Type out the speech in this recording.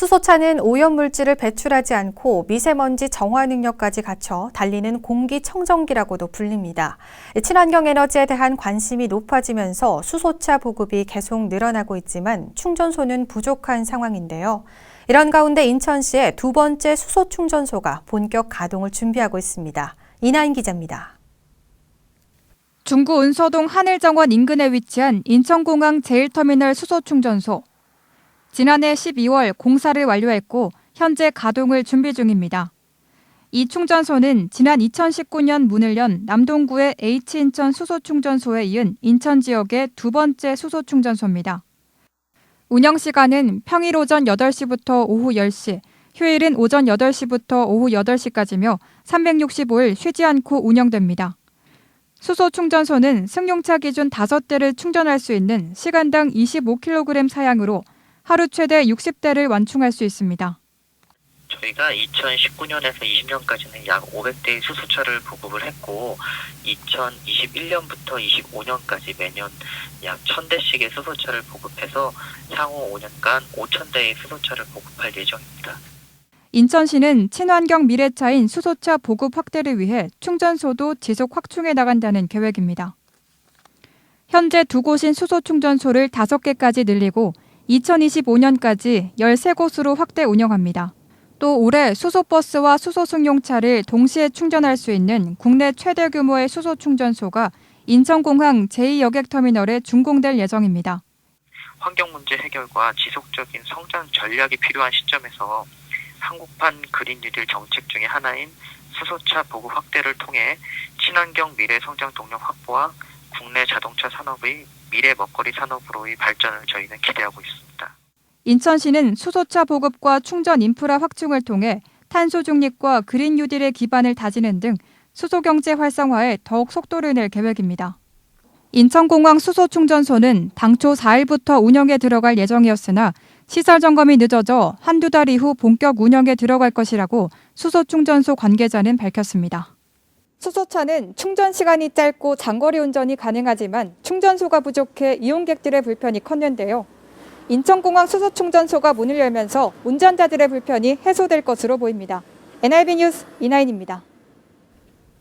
수소차는 오염물질을 배출하지 않고 미세먼지 정화 능력까지 갖춰 달리는 공기청정기라고도 불립니다. 친환경 에너지에 대한 관심이 높아지면서 수소차 보급이 계속 늘어나고 있지만 충전소는 부족한 상황인데요. 이런 가운데 인천시의 두 번째 수소 충전소가 본격 가동을 준비하고 있습니다. 이나인 기자입니다. 중구 은서동 하늘정원 인근에 위치한 인천공항 제1터미널 수소충전소. 지난해 12월 공사를 완료했고 현재 가동을 준비 중입니다. 이 충전소는 지난 2019년 문을 연 남동구의 H인천 수소충전소에 이은 인천 지역의 두 번째 수소충전소입니다. 운영 시간은 평일 오전 8시부터 오후 10시, 휴일은 오전 8시부터 오후 8시까지며 365일 쉬지 않고 운영됩니다. 수소 충전소는 승용차 기준 5대를 충전할 수 있는 시간당 25kg 사양으로 하루 최대 60대를 완충할 수 있습니다. 저희가 2019년에서 20년까지는 약 500대의 수소차를 보급을 했고 2021년부터 25년까지 매년 약 1000대씩의 수소차를 보급해서 향후 5년간 5000대의 수소차를 보급할 예정입니다. 인천시는 친환경 미래차인 수소차 보급 확대를 위해 충전소도 지속 확충해 나간다는 계획입니다. 현재 두 곳인 수소 충전소를 5개까지 늘리고 2025년까지 13곳으로 확대 운영합니다. 또 올해 수소버스와 수소승용차를 동시에 충전할 수 있는 국내 최대 규모의 수소 충전소가 인천공항 제2여객터미널에 준공될 예정입니다. 환경 문제 해결과 지속적인 성장 전략이 필요한 시점에서 한국판 그린 뉴딜 정책 중의 하나인 수소차 보급 확대를 통해 친환경 미래 성장 동력 확보와 국내 자동차 산업의 미래 먹거리 산업으로의 발전을 저희는 기대하고 있습니다. 인천시는 수소차 보급과 충전 인프라 확충을 통해 탄소 중립과 그린 뉴딜의 기반을 다지는 등 수소 경제 활성화에 더욱 속도를 낼 계획입니다. 인천공항 수소 충전소는 당초 4일부터 운영에 들어갈 예정이었으나 시설 점검이 늦어져 한두 달 이후 본격 운영에 들어갈 것이라고 수소 충전소 관계자는 밝혔습니다. 수소차는 충전 시간이 짧고 장거리 운전이 가능하지만 충전소가 부족해 이용객들의 불편이 컸는데요. 인천공항 수소충전소가 문을 열면서 운전자들의 불편이 해소될 것으로 보입니다. NIB 뉴스 이나인입니다.